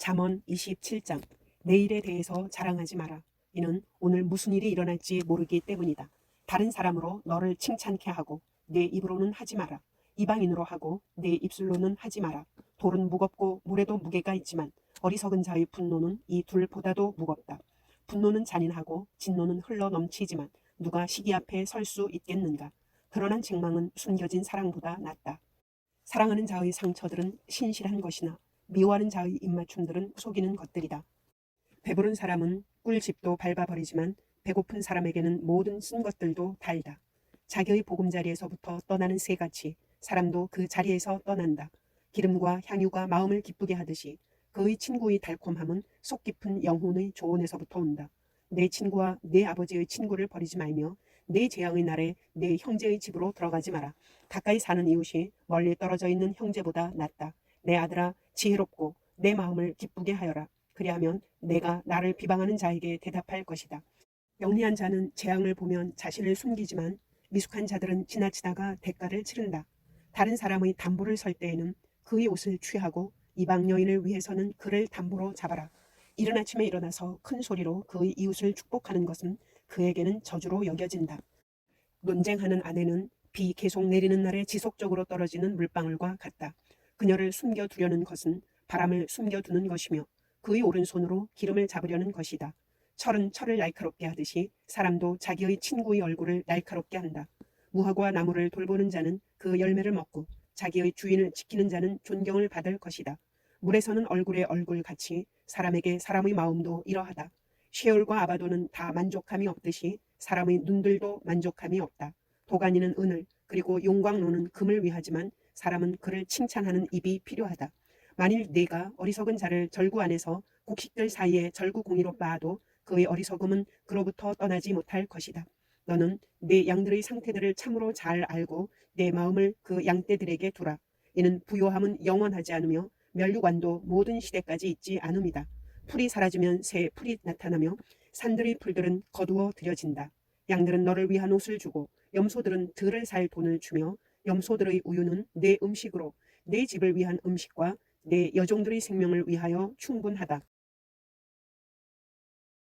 잠언 27장 내일에 대해서 자랑하지 마라. 이는 오늘 무슨 일이 일어날지 모르기 때문이다. 다른 사람으로 너를 칭찬케 하고 내 입으로는 하지 마라. 이방인으로 하고 내 입술로는 하지 마라. 돌은 무겁고 물에도 무게가 있지만 어리석은 자의 분노는 이 둘보다도 무겁다. 분노는 잔인하고 진노는 흘러 넘치지만 누가 시기 앞에 설 수 있겠는가? 드러난 책망은 숨겨진 사랑보다 낫다. 사랑하는 자의 상처들은 신실한 것이나 미워하는 자의 입맞춤들은 속이는 것들이다. 배부른 사람은 꿀집도 밟아버리지만 배고픈 사람에게는 모든 쓴 것들도 달다. 자기의 보금자리에서부터 떠나는 새같이 사람도 그 자리에서 떠난다. 기름과 향유가 마음을 기쁘게 하듯이 그의 친구의 달콤함은 속 깊은 영혼의 조언에서부터 온다. 내 친구와 내 아버지의 친구를 버리지 말며 내 재앙의 날에 내 형제의 집으로 들어가지 마라. 가까이 사는 이웃이 멀리 떨어져 있는 형제보다 낫다. 내 아들아 지혜롭고 내 마음을 기쁘게 하여라. 그리하면 내가 나를 비방하는 자에게 대답할 것이다. 영리한 자는 재앙을 보면 자신을 숨기지만 미숙한 자들은 지나치다가 대가를 치른다. 다른 사람의 담보를 설 때에는 그의 옷을 취하고 이방 여인을 위해서는 그를 담보로 잡아라. 이른 아침에 일어나서 큰 소리로 그의 이웃을 축복하는 것은 그에게는 저주로 여겨진다. 논쟁하는 아내는 비 계속 내리는 날에 지속적으로 떨어지는 물방울과 같다. 그녀를 숨겨두려는 것은 바람을 숨겨두는 것이며 그의 오른손으로 기름을 잡으려는 것이다. 철은 철을 날카롭게 하듯이 사람도 자기의 친구의 얼굴을 날카롭게 한다. 무화과 나무를 돌보는 자는 그 열매를 먹고 자기의 주인을 지키는 자는 존경을 받을 것이다. 물에서는 얼굴에 얼굴 같이 사람에게 사람의 마음도 이러하다. 쉐올과 아바도는 다 만족함이 없듯이 사람의 눈들도 만족함이 없다. 도가니는 은을 그리고 용광로는 금을 위하지만 사람은 그를 칭찬하는 입이 필요하다. 만일 네가 어리석은 자를 절구 안에서 곡식들 사이에 절구공이로 빻아도 그의 어리석음은 그로부터 떠나지 못할 것이다. 너는 내 양들의 상태들을 참으로 잘 알고 내 마음을 그 양떼들에게 두라. 이는 부요함은 영원하지 않으며 멸류관도 모든 시대까지 있지 않음이다. 풀이 사라지면 새 풀이 나타나며 산들의 풀들은 거두어 들여진다. 양들은 너를 위한 옷을 주고 염소들은 들을 살 돈을 주며 염소들의 우유는 내 음식으로 내 집을 위한 음식과 내 여종들의 생명을 위하여 충분하다.